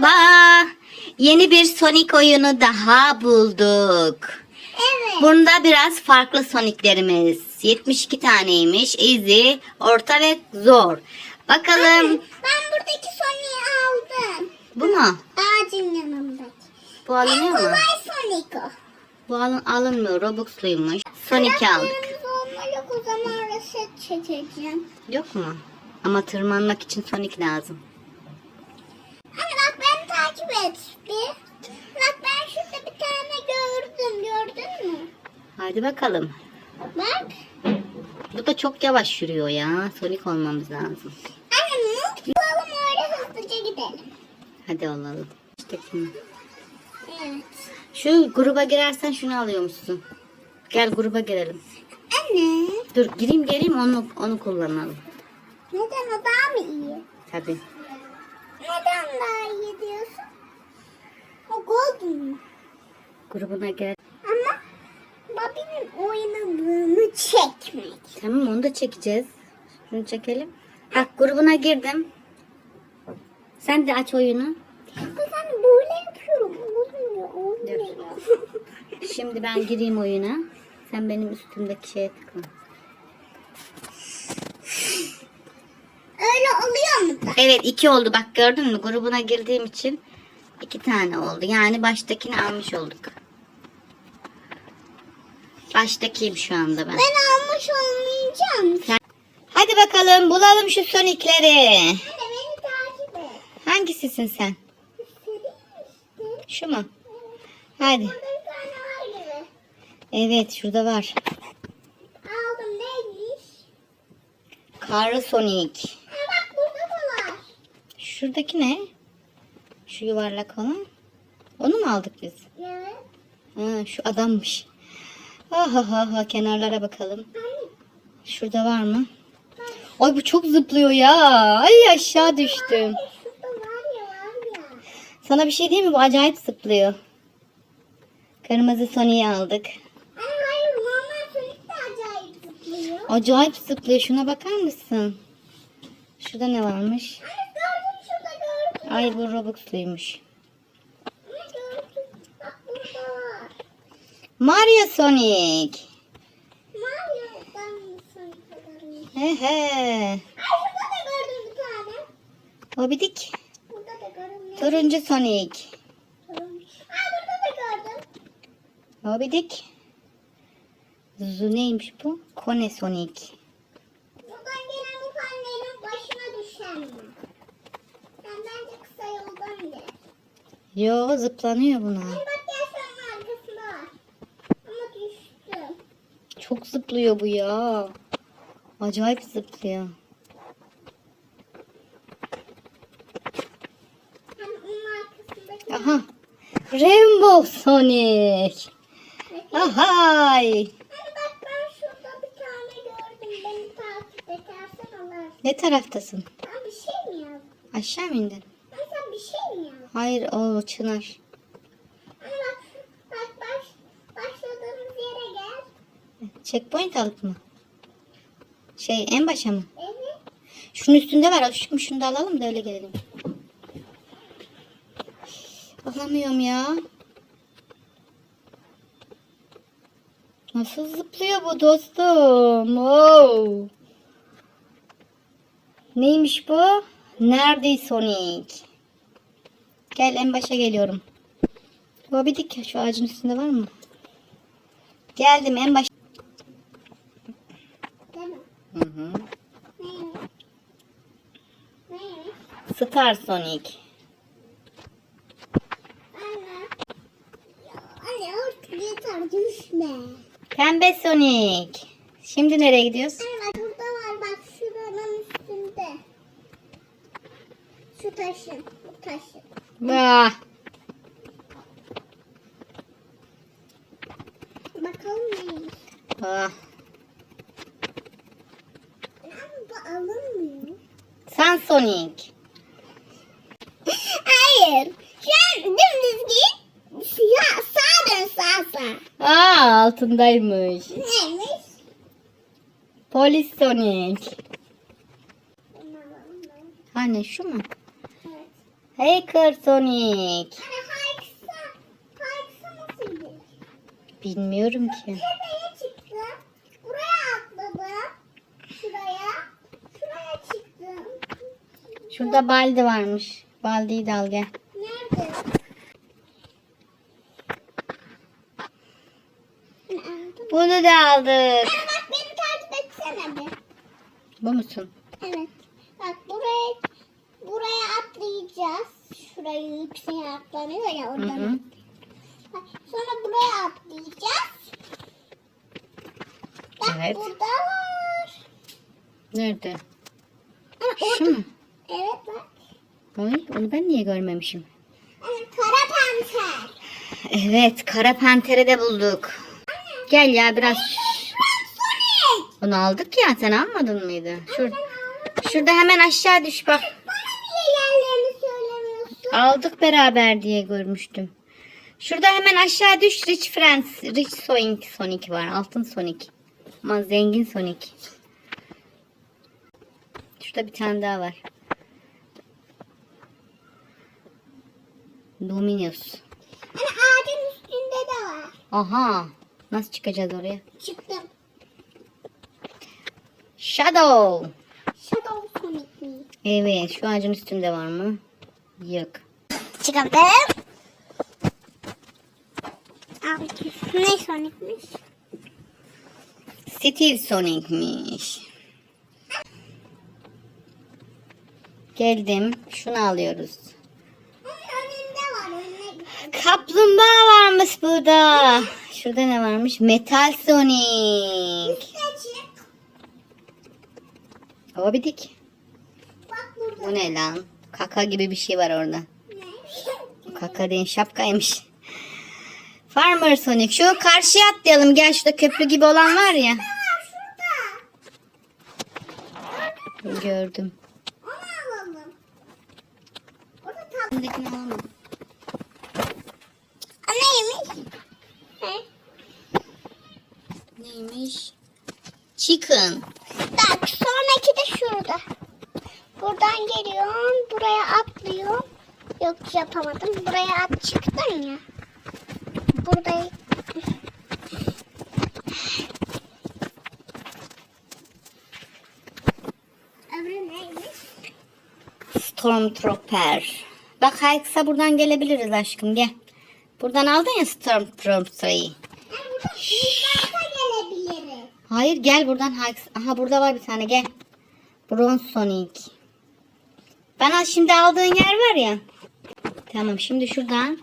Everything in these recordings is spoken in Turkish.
Merhaba. Yeni bir Sonic oyunu daha bulduk. Evet. Bunda biraz farklı Sonic'lerimiz. 72 taneymiş. Easy, orta ve zor. Bakalım. Ben buradaki Sonic'i aldım. Bu mu? Ağacın yanındaki. Bu En alınıyor mu? kolay Sonic o. Bu alın, alınmıyor. Robux'luymuş. Sonic aldık. Olmalı o zaman reset çekeceğim. Yok mu? Ama tırmanmak için Sonic lazım. Anne bak beni takip et bir. Bak ben şurada bir tane gördüm. Gördün mü? Hadi bakalım. Bak. Bu da çok yavaş yürüyor ya. Sonic olmamız lazım. Anne mutlu olalım öyle hızlıca gidelim. Hadi olalım. İşte şimdi. Evet. Şu gruba girersen şunu alıyormuşsun. Gel gruba girelim. Anne. Dur gireyim geleyim onu onu kullanalım. Neden o daha mı iyi? Tabii. Neden daha iyi diyorsun? O golden mü? Grubuna gel. Ama Bobby'nin oynadığını çekmek. Tamam onu da çekeceğiz. Şunu çekelim. Bak grubuna girdim. Sen de aç oyunu. Ben böyle yapıyorum. Olmuyor, olmuyor. Şimdi ben gireyim oyuna. Sen benim üstümdeki şeye tıkla. Öyle oluyor mu? Evet iki oldu bak gördün mü? Grubuna girdiğim için iki tane oldu. Yani baştakini almış olduk. Baştakiyim şu anda ben. Ben almış olmayacağım. Sen- Hadi bakalım bulalım şu sonikleri. Anne beni takip et. Hangisisin sen? Şu mu? Hadi. Evet şurada var. Aldım neymiş? Karlı Sonic. Ha bak burada da var. Şuradaki ne? Şu yuvarlak olan. Onu mu aldık biz? Evet. Ha, şu adammış. Ha ha ha ha kenarlara bakalım. Anne. Şurada var mı? Ay bu çok zıplıyor ya. Ay aşağı düştüm. Şurada var ya var ya. Sana bir şey diyeyim mi? Bu acayip zıplıyor. Kırmızı Sonic'i aldık. Hayır normal Sonic de acayip zıplıyor. Acayip zıplıyor. Şuna bakar mısın? Şurada ne varmış? Anne. Ay bu Robux'luymuş. Mario Sonic. Mario'dan mı Sonic? He he. Ay da gördüm. Turuncu Sonic. Aa burada da gördüm. Hobidik. Zu neymiş bu? Kone Sonic. Buradan gelen bu panelin başına düşen mi? Sen bence kısa yoldan gel. Yo zıplanıyor buna. Ay bak gel senin arkasında var. Ama düştüm. Çok zıplıyor bu ya. Acayip zıplıyor. Aha. Rainbow Sonic. Ahay. Ne taraftasın? Ben bir şey mi yazdım? Aşağı mı indin? Ben sen bir şey mi yazdın? Hayır o Çınar. Bak, baş, başladığımız yere gel. Checkpoint alıp mı? Şey en başa mı? Evet. Şunun üstünde var. Şu, şunu da alalım da öyle gelelim. Alamıyorum ya. Nasıl zıplıyor bu dostum? Oo. Neymiş bu? Nerede Sonic? Gel en başa geliyorum. Hobidik şu ağacın üstünde var mı? Geldim en baş. Hı hı. Neymiş? Neymiş? Star Sonic. Anne. Ya anne yeter düşme. Pembe Sonic. Şimdi nereye gidiyoruz? Anne bak burada var bak şuranın üstünde. Şu taşın. Bu taşın. Vah. Bakalım neymiş. Ah. Ama alınmıyor. Hayır. An dümdüz git. Ya sağa dön sağa sağa. Aa altındaymış. Neymiş? Polis Sonic. Hani şu mu? Hacker Sonic. Bilmiyorum ki. Tepeye çıktım. Buraya atladım. Şuraya. Şuraya çıktım. Şurada baldi varmış. Baldiyi de al gel. Nerede? Bunu da aldık. Ama bak beni takip etsene bir. Bu musun? Evet. Bak buraya buraya atlayacağız. Şurayı yükseğe atlanıyor ya Hı oradan. hı. Bak, sonra buraya atlayacağız. Bak Evet. burada var. Nerede? Ama Şu orada. mu? Evet bak. Oy, onu ben niye görmemişim? Kara panter. Evet, kara panteri de bulduk. Gel ya biraz. Sonic. Bunu aldık ya, sen almadın mıydı? Şur Şurada hemen aşağı düş bak. Bana niye yerlerini söylemiyorsun? Aldık beraber diye görmüştüm. Şurada hemen aşağı düş Rich Friends. Rich Sonic, Sonic var. Altın Sonic. Ama zengin Sonic. Şurada bir tane daha var. Dominus. Hani ağacın üstünde de var. Aha. Nasıl çıkacağız oraya? Çıktım. Shadow. Shadow Sonic mi? Evet. Şu ağacın üstünde var mı? Yok. Çıkardım. Abi ne Sonic'miş? Steve Sonic'miş. Geldim. Şunu alıyoruz. Kaplumbağa varmış burada. Şurada ne varmış? Metal Sonic. Hobidik. Bu ne lan? Kaka gibi bir şey var orada. Ne? Kaka değil şapkaymış. Farmer Sonic. Şu karşıya atlayalım. Gel şurada köprü gibi olan var ya. Gördüm. Buradakini alamadım. Neymiş? He? Neymiş? Chicken. Bak sonraki de şurada. Buradan geliyorum. Buraya atlıyorum. Yok yapamadım. Buraya at çıktın ya. Burada Öbürü neymiş? Stormtrooper. Bak Hikes'a buradan gelebiliriz aşkım gel. Buradan aldın ya Stormtrooper'ı. Gelebiliriz. Hayır gel buradan Hikes. Aha burada var bir tane gel. Bronze Sonic. Bana şimdi aldığın yer var ya. Tamam şimdi şuradan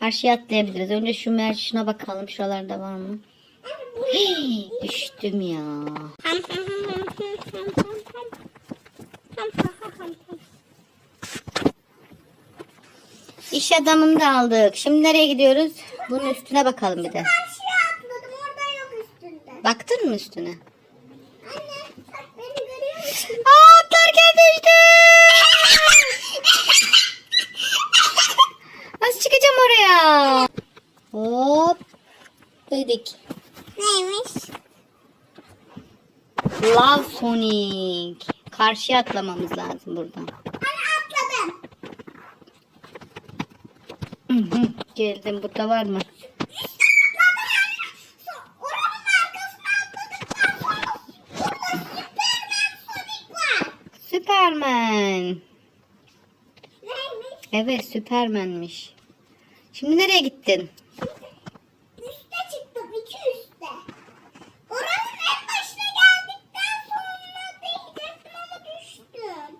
karşıya atlayabiliriz. Önce şu merchine bakalım şuralarda var mı? Hii, düştüm ya. İş adamını da aldık. Şimdi nereye gidiyoruz? Bunun üstüne bakalım bir de. Baktın mı üstüne? Dedik. Neymiş? Love Sonic. Karşıya atlamamız lazım buradan. Hani atladım. Geldim. Burada var mı? Süpermen. Neymiş? Evet Süpermenmiş. Şimdi nereye gittin? Üste çıktım. iki üste. Oranın en başına geldikten sonra değecektim ama düştüm.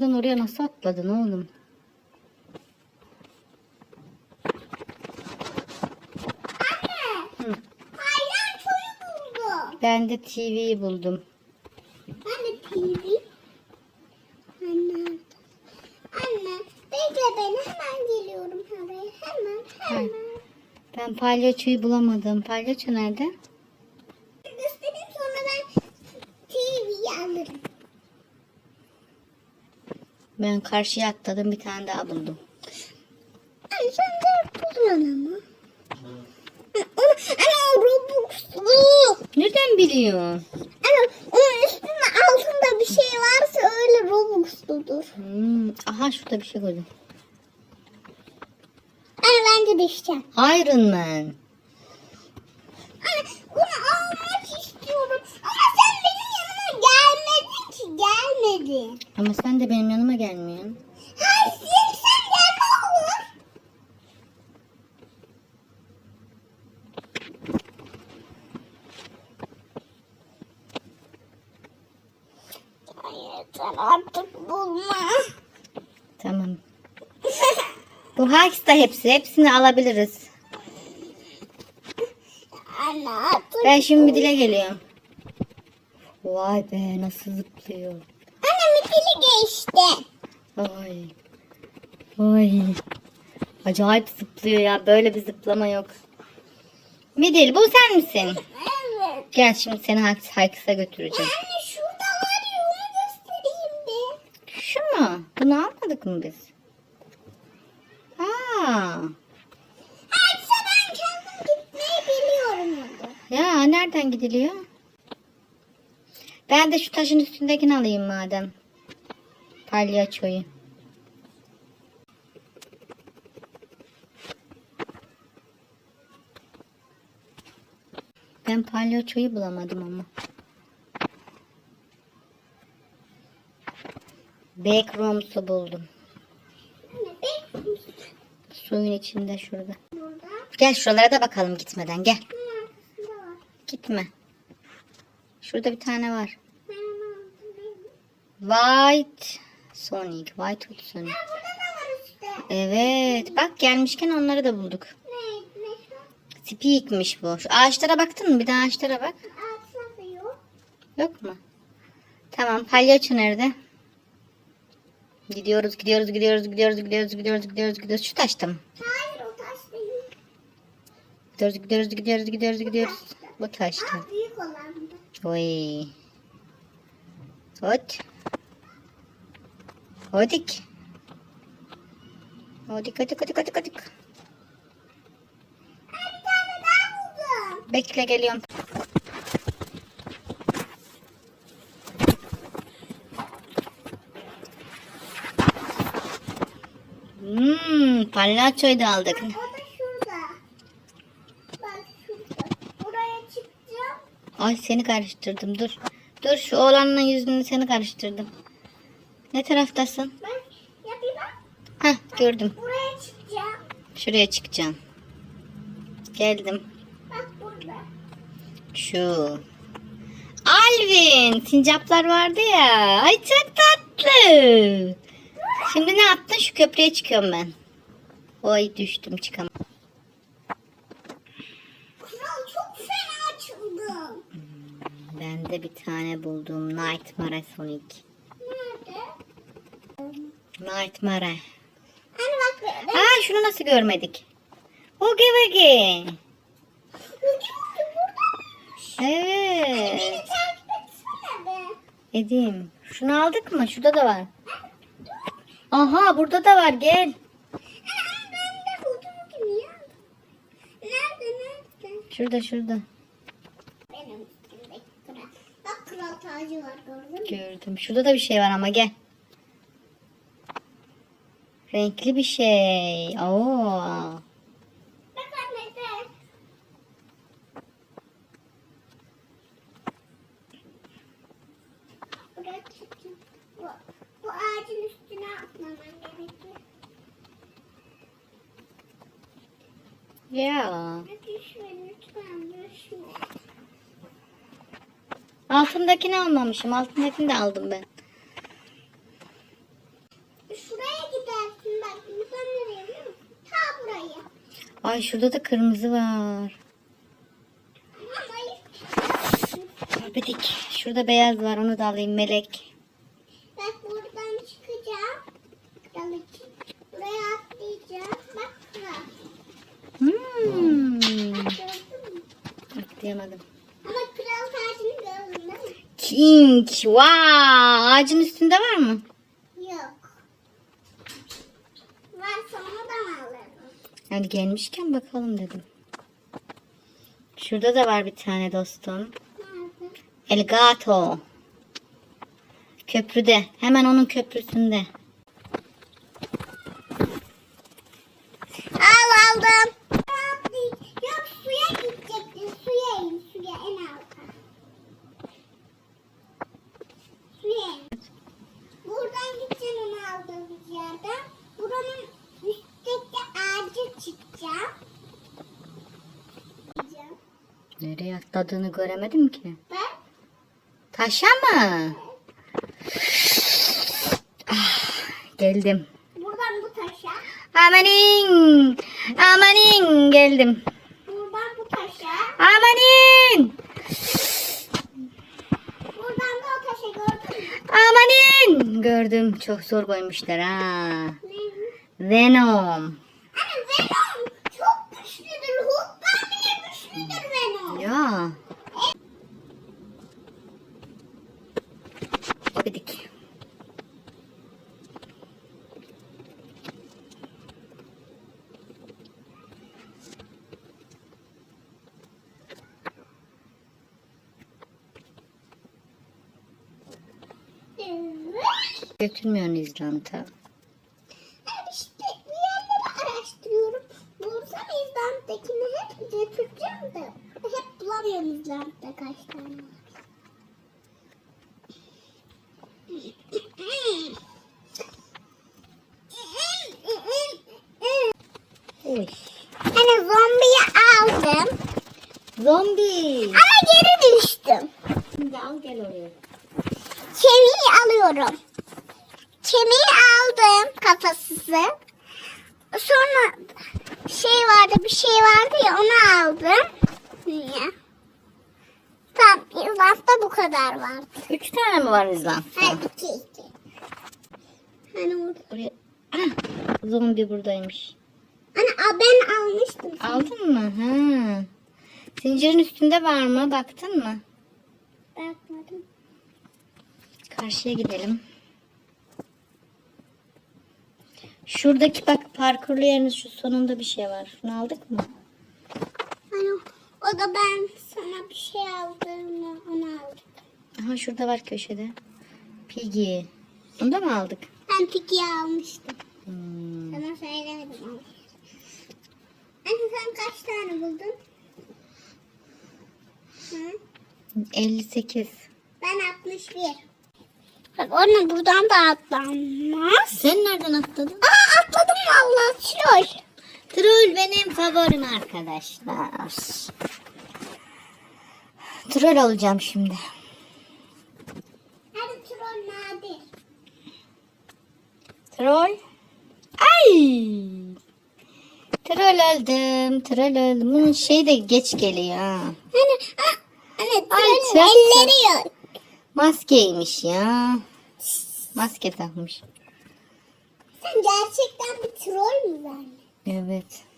Oradan oraya nasıl atladın oğlum? Anne. Hı. Hayran köyü buldum. Ben de TV'yi buldum. Anne TV. Anne. Anne. Bekle beni hemen geliyorum oraya. Hemen hemen. Ben palyaçoyu bulamadım. Palyaço nerede? Göstereyim sonra ben TV'yi alırım. Ben karşıya atladım. Bir tane daha buldum. Anne sen de buluyorsun ama. Onu, ana Robux'lu. Nereden biliyor? Ana onun üstünde altında bir şey varsa öyle Robux'lu dur dur. Hmm. Aha şurada bir şey gördüm. Anne ben de düşeceğim. Iron Man. Anne bunu almak istiyorum. Ama sen benim yanıma gelmedin ki gelmedin. Ama sen de benim yanıma gelmiyorsun. Hayır sen, sen gelme olur. Hayır sen artık bulma. Tamam. Bu Hikes da hepsi. Hepsini alabiliriz. Ben şimdi dile geliyorum. Vay be nasıl zıplıyor. Anne mitili geçti. Ay. Ay. Acayip zıplıyor ya. Böyle bir zıplama yok. Midil bu sen misin? Evet. Gel şimdi seni Hikes'a götüreceğim. Anne şurada var ya onu göstereyim bir. Şu mu? Bunu almadık mı biz? Hayırsa ben kendim gitmeyi biliyorum. Ya nereden gidiliyor? Ben de şu taşın üstündekini alayım madem. Palyaçoyu. Ben palyaçoyu bulamadım ama. Backrooms'u buldum. Suyun içinde şurada. Gel şuralara da bakalım gitmeden gel. Gitme. Şurada bir tane var. White Sonic. White Hood Sonic. Evet. Bak gelmişken onları da bulduk. Speak'miş bu. Şu ağaçlara baktın mı? Bir de ağaçlara bak. Yok. Yok mu? Tamam. Palyaço nerede? Gidiyoruz, gidiyoruz, gidiyoruz, gidiyoruz, gidiyoruz, gidiyoruz, gidiyoruz, gidiyoruz. Şu? Hayır o taş değil. Gidiyoruz, gidiyoruz, gidiyoruz, gidiyoruz, gidiyoruz. Bu taşta. Ha büyük olan da. Oy. Hot. Hodik. Hodik, hodik, hodik, hodik, hodik. Bekle geliyorum. Hmm, palyaçoyu da aldık. O da şurada. Bak şurada. Buraya çıkacağım. Ay seni karıştırdım dur. Dur şu oğlanın yüzünü seni karıştırdım. Ne taraftasın? Ben ya bir bak. Heh gördüm. Buraya çıkacağım. Şuraya çıkacağım. Geldim. Bak burada. Şu. Alvin. Sincaplar vardı ya. Ay çok tatlı. Şimdi ne yaptın? Şu köprüye çıkıyorum ben. Oy düştüm çıkamam. Kral çok fena açıldım. Ben de bir tane buldum. Nightmare Sonic. Nerede? Nightmare. Hani bak be. ben- Aa şunu nasıl görmedik? Wagi. Ucu ucu burada. Beni Evet. takip etsene be. Edeyim. Şunu aldık mı? Şurada da var. Aha burada da var gel. Ana ben de buldum gibi ya. Nerede nerede? Şurada şurada. Benim üstümdeki kral. Bak kral tacı var gördün mü? Gördüm. Şurada da bir şey var ama gel. Renkli bir şey. Oo. Bak anne de. Buraya. Bu, bu ağacın üstüne gerekiyor. Ya. Altındakini almamışım. Altındakini de aldım ben. Şuraya gidersin bak. Buradan nereye biliyor musun? Ta buraya. Ay şurada da kırmızı var. Hayır. Şurada beyaz var. Onu da alayım. Melek. Bak buradan çıkacağım. Kral için. Buraya atlayacağım. Bak kral. Hmm. Gördün mü? Atlayamadım. Ama kral tacını gördün değil mi? King. Wow. Ağacın üstünde var mı? Yok. Varsa onu da alırım. Yani gelmişken bakalım dedim. Şurada da var bir tane dostum. Nerede? El gato. Köprüde. Hemen onun köprüsünde. Al aldım. Nereye atladığını göremedim ki. Taşa mı? Ah, geldim. Buradan bu taşa. Amanin. Amanin geldim. Buradan bu taşa. Amanin. Buradan da o taşa gördün mü? Amanin. Gördüm. Çok zor koymuşlar ha. Venom. Venom Bidik. Evet. Götürmüyorsun İzlanda. İşte bir yerleri araştırıyorum. Bulursam İzlanda'dakini hep götüreceğim de. Bulamıyorum İzlanda'da kaç tane var. Hani zombiyi aldım Zombi. ama geri düştüm. Şimdi al gel oraya. Kemiği alıyorum. Kemiği aldım kafasızı. Sonra şey vardı bir şey vardı ya onu aldım. Niye? Tamam İzlanda'da bu kadar vardı. Üç tane mi var İzlanda? Hayır iki iki. Hani orada. Oraya. Ah, zombi buradaymış. Ana a, ben almıştım. Aldın mı? Ha. Zincirin üstünde var mı? Baktın mı? Bakmadım. Karşıya gidelim. Şuradaki bak parkurlu yeriniz şu sonunda bir şey var. Şunu aldık mı? Hani o da ben sana bir şey aldım onu aldım. Aha şurada var köşede. Piggy. Onu da mı aldık? Ben Piki'yi almıştım. Hmm. Sana söylemedim. Anne sen kaç tane buldun? Hı? 58. Ben 61. Bak onu buradan da atlanmaz. Sen nereden atladın? Aa atladım valla Troll. Troll benim favorim arkadaşlar. Troll olacağım şimdi. Hadi troll nadir. Troll. Ay. Troll öldüm. Troll öldüm. Bunun şey de geç geliyor ha. Hani ah, hani trollün çok elleri yok. Maskeymiş ya. Maske takmış. Sen gerçekten bir troll mü zannediyorsun? Evet.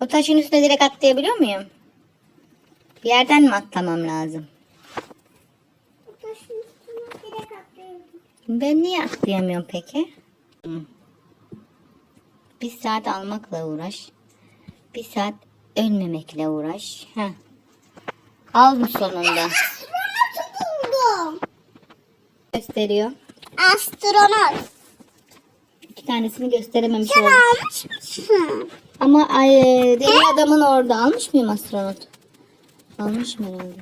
O taşın üstüne direkt atlayabiliyor muyum? Bir yerden mi atlamam lazım? Bu taşın üstüne direkt atlıyorum. Ben niye atlayamıyorum peki? Bir saat almakla uğraş. Bir saat ölmemekle uğraş. Heh. Aldım sonunda. Gösteriyor. Astronot. İki tanesini gösterememiş Sen oldum. almış mısın? Ama ay, demir adamın orada. Almış mıyım astronot? Almışım herhalde.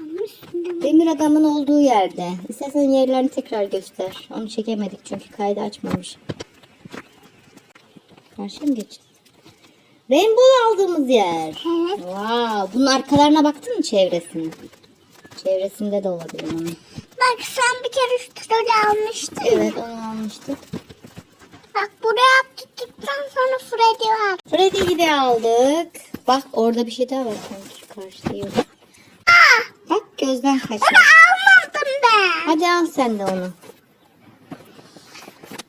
Almışsın. Demir adamın olduğu yerde. İstersen yerlerini tekrar göster. Onu çekemedik çünkü kaydı açmamış. Karşıya mı geçeceğiz? Rainbow aldığımız yer. Evet. Wow. Bunun arkalarına baktın mı çevresine? Çevresinde de olabilir onun. Bak sen bir kere şu trolü almıştın. Evet onu almıştık. Bak buraya tuttuktan sonra Freddy var. Freddy'yi de aldık. Bak orada bir şey daha var sanki karşıda yok. Aa, Bak gözden kaçmış. onu almadım ben. Hadi al sen de onu.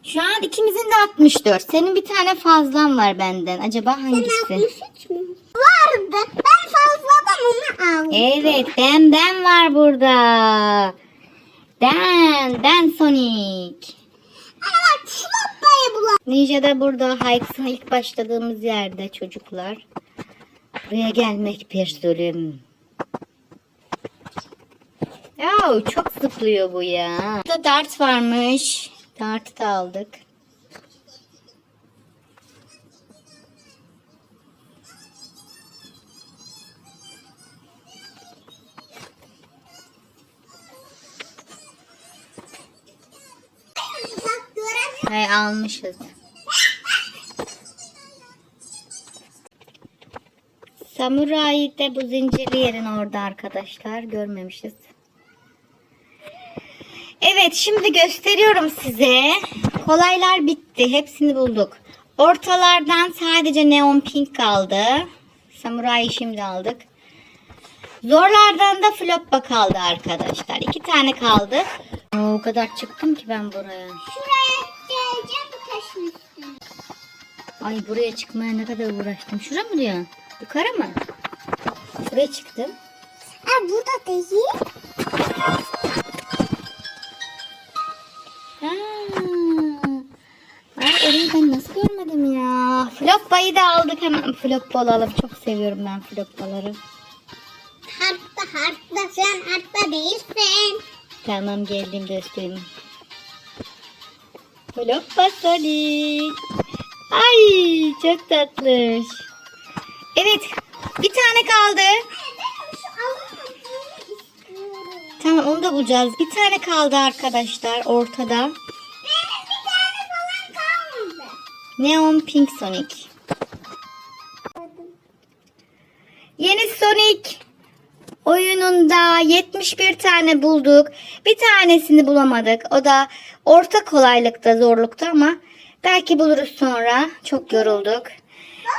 Şu an ikimizin de 64. Senin bir tane fazlan var benden. Acaba hangisi? 63 mü? Vardı. Ben fazladan onu aldım. Evet, ben ben var burada. Dan, Dan Sonic. Ana bak Floppa'yı bulalım. Ninja da burada. Hikes'ın ilk başladığımız yerde çocuklar. Buraya gelmek bir zulüm. Ya çok zıplıyor bu ya. Burada dart varmış. Dart'ı da aldık. Hay almışız. Samurai de bu zincirli yerin orada arkadaşlar. Görmemişiz. Evet şimdi gösteriyorum size. Kolaylar bitti. Hepsini bulduk. Ortalardan sadece neon pink kaldı. Samurai şimdi aldık. Zorlardan da floppa kaldı arkadaşlar. İki tane kaldı. O kadar çıktım ki ben buraya. Şuraya geleceğim bu taşın üstüne. Ay buraya çıkmaya ne kadar uğraştım. Şura mı diyor? Yukarı mı? Buraya çıktım. Ha burada değil. Orayı ben nasıl görmedim ya. Floppayı da aldık hemen. Floppa alalım. Çok seviyorum ben floppaları. Harpta harpta sen harpta değilsin. Tamam geldim göstereyim. Floppa Sonic. Ay çok tatlış. Evet bir tane kaldı. Tamam onu da bulacağız. Bir tane kaldı arkadaşlar ortada. Neon Pink Sonic. Yeni Sonic oyununda 71 tane bulduk. Bir tanesini bulamadık. O da orta kolaylıkta, zorlukta ama belki buluruz sonra. Çok yorulduk.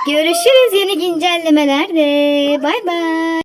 Görüşürüz yeni güncellemelerde. Bay bay.